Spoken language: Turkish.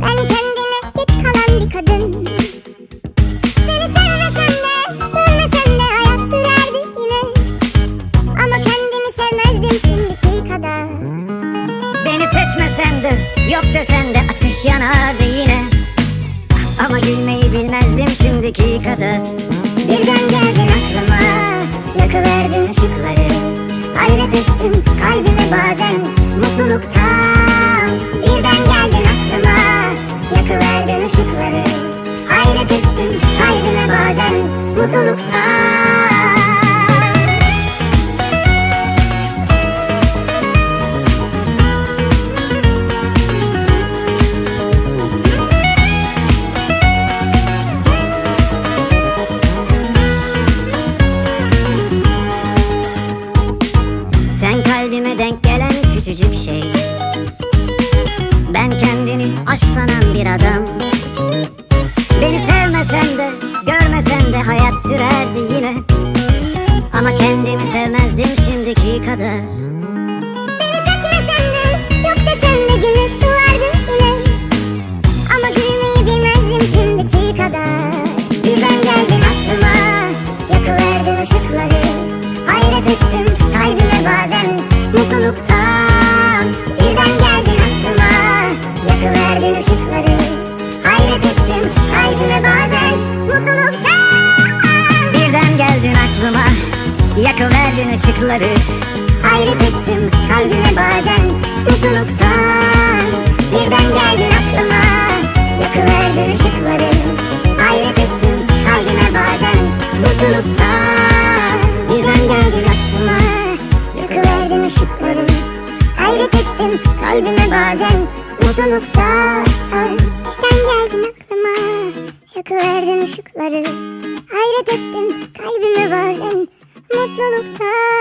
Ben kendine geç kalan bir kadın. Beni sevmesen de görmesen de hayat sürerdi yine. Ama kendimi sevmezdim şimdiki kadar. Beni seçmesen de yok desen de ateş yanardı yine. Ama gülmeyi bilmezdim şimdiki kadar. Birden geldin aklıma Yakıverdin ışıkları. Hayret ettim kalbime bazen Mutluluktan ışıkları Hayret ettim kalbime bazen Mutluluktan. Sen kalbime denk gelen küçücük şey. Ben kendini sürerdi yine. Ama kendimi sevmezdim şimdiki kadar Beni seçmesen de Yok desen de güneş doğardı yine. Ama gülmeyi bilmezdim şimdiki kadar. Birden geldin Yakıverdin ışıkları. Hayret ettim kalbime bazen mutluluktan. Birden geldin aklıma yakıverdin ışıkları. Hayret ettim kalbime bazen mutluluktan. Birden geldin aklıma yakıverdin ışıkları. Hayret ettim kalbime bazen mutluluktan. Birden geldin aklıma yakıverdin ışıkları. Hayret ettim kalbime mutluluktan